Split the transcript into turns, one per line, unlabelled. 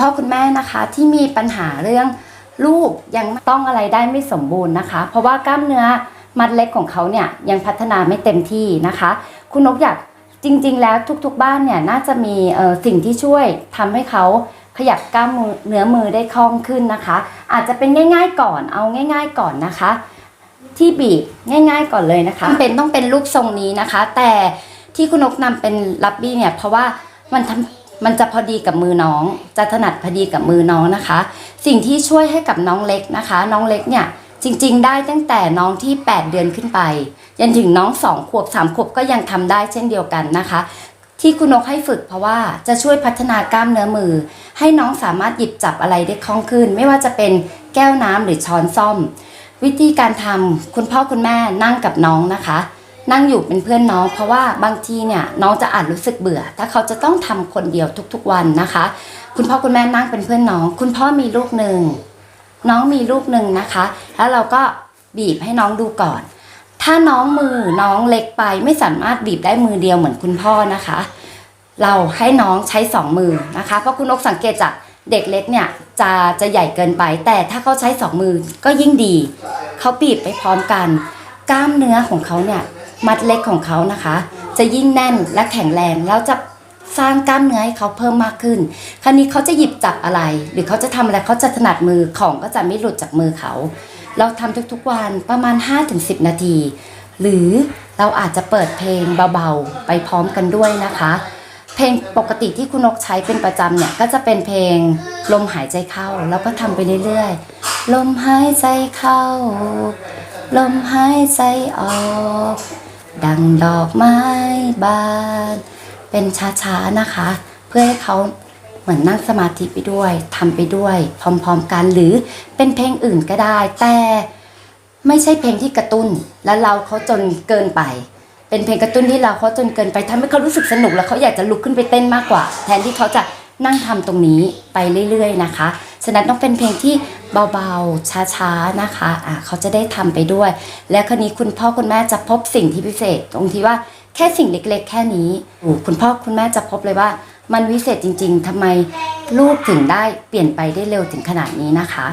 พ่อคุณแม่นะคะที่มีปัญหาเรื่องลูกยังต้องอะไรได้ไม่สมบูรณ์นะคะ เพราะว่ากล้ามเนื้อมัดเล็กของเขาเนี่ยยังพัฒนาไม่เต็มที่นะคะ คุณนกอยากจริง ๆ แล้วทุกๆบ้านเนี่ยน่าจะมีสิ่งที่ช่วยทำให้เขาขยับกล้ามเนื้อมือได้คล่องขึ้นนะคะ อาจจะเป็นง่าย ๆก่อนเอาง่าย ๆก่อนนะคะ ที่บีบง่าย ๆก่อนเลยนะคะ เป็นต้องเป็นรูปทรงนี้นะคะ แต่ที่คุณนกนำเป็นลับบี้เนี่ยเพราะว่ามันทำ มันจะพอดีกับมือน้อง จะถนัดพอดีกับมือน้องนะคะ สิ่งที่ช่วยให้กับน้องเล็กนะคะ น้องเล็กเนี่ยจริง ๆ ได้ตั้งแต่น้องที่ 8 เดือนขึ้นไปจนถึงน้อง2ขวบ3ขวบก็ยังทำได้เช่นเดียวกันนะคะ ที่คุณนกให้ฝึกเพราะว่าจะช่วยพัฒนากล้ามเนื้อมือ ให้น้องสามารถหยิบจับอะไรได้คล่องขึ้น ไม่ว่าจะเป็นแก้วน้ำหรือช้อนซ่อม วิธีการทำคุณพ่อคุณแม่นั่งกับน้องนะคะ นั่งอยู่เป็นเพื่อนน้อง เพราะว่าบางทีเนี่ยน้องจะอาจรู้สึกเบื่อ ถ้าเขาจะต้องทำคนเดียวทุกๆวันนะคะ คุณพ่อคุณแม่นั่งเป็นเพื่อนน้อง คุณพ่อมีลูกหนึ่งน้องมีลูกหนึ่งนะคะ แล้วเราก็บีบให้น้องดูก่อน ถ้าน้องมือน้องเล็กไปไม่สามารถบีบได้มือเดียวเหมือนคุณพ่อนะคะ เราให้น้องใช้สองมือนะคะ เพราะคุณนกสังเกตจากเด็กเล็กเนี่ยจะจะใหญ่เกินไป แต่ถ้าเขาใช้สองมือก็ยิ่งดี เขาบีบไปพร้อมกัน กล้ามเนื้อของเขาเนี่ย มัดเล็กของเขานะคะ จะยิ่งแน่นและแข็งแรงแล้วจะสร้างกล้ามเนื้อให้เขาเพิ่มมากขึ้น คราวนี้เขาจะหยิบจับอะไร หรือเขาจะทำอะไรเขาจะถนัดมือของก็จะไม่หลุดจากมือเขา เราทำทุกๆวันประมาณ 5-10 นาที หรือเราอาจจะเปิดเพลงเบาๆ ไปพร้อมกันด้วยนะคะ เพลงปกติที่คุณนกใช้เป็นประจำเนี่ยก็จะเป็นเพลงลมหายใจเข้าแล้วก็ทำไปเรื่อยๆ ลมหายใจเข้า ลมหายใจออก ดังดอกไม้บาน เป็นช้าๆนะคะ เพื่อให้เขาเหมือนนั่งสมาธิไปด้วยทำไปด้วย พร้อมๆกันหรือเป็นเพลงอื่นก็ได้ แต่ไม่ใช่เพลงที่กระตุ้น แล้วเราเขาจนเกินไป เป็นเพลงกระตุ้นที่เราเขาจนเกินไปทำให้เขารู้สึกสนุกแล้วเขาอยากจะลุกขึ้นไปเต้นมากกว่า แทนที่เขาจะนั่งทำตรงนี้ไปเรื่อย ๆ นะคะ ฉะนั้นต้องเป็นเพลงที่เบาๆ ช้าๆ นะคะอะเขาจะได้ทำไปด้วย และคราวนี้คุณพ่อคุณแม่จะพบสิ่งที่พิเศษ ตรงที่ว่าแค่สิ่งเล็กๆ แค่นี้ คุณพ่อคุณแม่จะพบเลยว่า มันวิเศษจริง ๆทำไมลูกถึงได้เปลี่ยนไปได้เร็วถึงขนาดนี้นะคะ